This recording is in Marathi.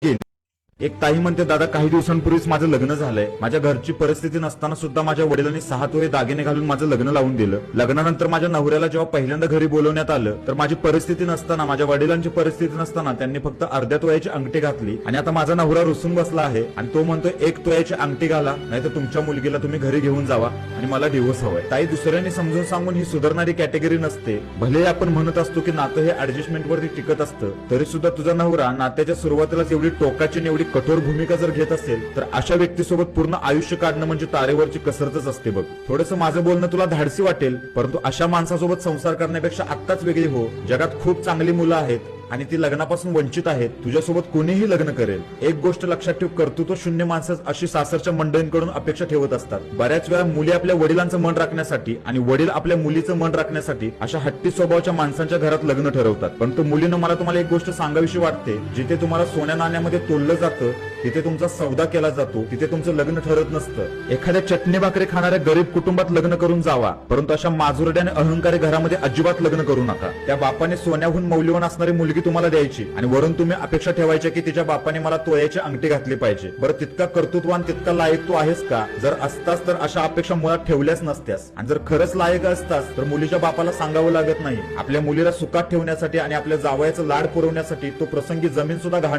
did एक ताई म्हणते दादा काही दिवसांपूर्वीच माझं लग्न झालंय. माझ्या घरची परिस्थिती नसताना सुद्धा माझ्या वडिलांनी सहा तोळे दागिने घालून माझं लग्न लावून दिलं. लग्नानंतर माझ्या नवऱ्याला जेव्हा पहिल्यांदा घरी बोलवण्यात आलं तर माझी परिस्थिती नसताना माझ्या वडिलांची परिस्थिती नसताना त्यांनी फक्त अर्ध्या तोळ्याची अंगठी घातली. आणि आता माझा नवरा रुसून बसला आहे आणि तो म्हणतो एक तोळ्याची अंगठी घाला नाहीतर तुमच्या मुलगीला तुम्ही घरी घेऊन जावा आणि मला डिवोर्स हवाय. ताई दुसऱ्यांनी समजून सांगून ही सुधारणारी कॅटेगरी नसते. भले आपण म्हणत असतो की नातं हे ऍडजस्टमेंट वरती टिकत असतं तरी सुद्धा तुझा नवरा नात्याच्या सुरुवातीलाच एवढी टोकाची निवडी कठोर भूमिका जर घेत असेल तर अशा व्यक्तीसोबत पूर्ण आयुष्य काढणं म्हणजे तारेवरची कसरतच असते बघ. थोडस माझं बोलणं तुला धाडसी वाटेल परंतु अशा माणसासोबत संसार करण्यापेक्षा आत्ताच वेगळी हो. जगात खूप चांगली मुलं आहेत. आणि ती लग्नापासून वंचित आहेत. तुझ्यासोबत कोणीही लग्न करेल. एक गोष्ट लक्षात ठेव कर्तृत्व शून्य माणसं अशी सासरच्या मंडळींकडून अपेक्षा ठेवत असतात. बऱ्याच वेळा मुली आपल्या वडिलांचं मन राखण्यासाठी आणि वडील आपल्या मुलीचं मन राखण्यासाठी अशा हट्टी स्वभावाच्या माणसांच्या घरात लग्न ठरवतात. परंतु मुलीनं मला तुम्हाला एक गोष्ट सांगावीशी वाटते जिथे तुम्हाला सोन्या नाण्यामध्ये तोललं जातं तिथे तुमचा सौदा केला जातो तिथे तुमचं लग्न ठरत नसतं. एखाद्या चटणी भाकरी खाणाऱ्या गरीब कुटुंबात लग्न करून जावा. परंतु अशा माजुरड्या आणि अहंकारी घरामध्ये अजिबात लग्न करू नका. त्या बापाने सोन्याहून मौल्यवान असणारी मुलगी तुम्हाला द्यायची. आणि वरून तुम्ही अपेक्षा ठेवायच्या की तिच्या बापाने मला तोयाची अंगठी घातली पाहिजे. बरं तितका कर्तृत्वान तितका लायक तू आहेस का? जर असतास तर अशा अपेक्षा मुळात ठेवल्याच नसत्यास. आणि जर खरंच लायक असतास तर मुलीच्या बापाला सांगावं लागत नाही. आपल्या मुलीला सुखात ठेवण्यासाठी आणि आपल्या जावयाचं लाड पुरवण्यासाठी तो प्रसंगी जमीन सुद्धा घाण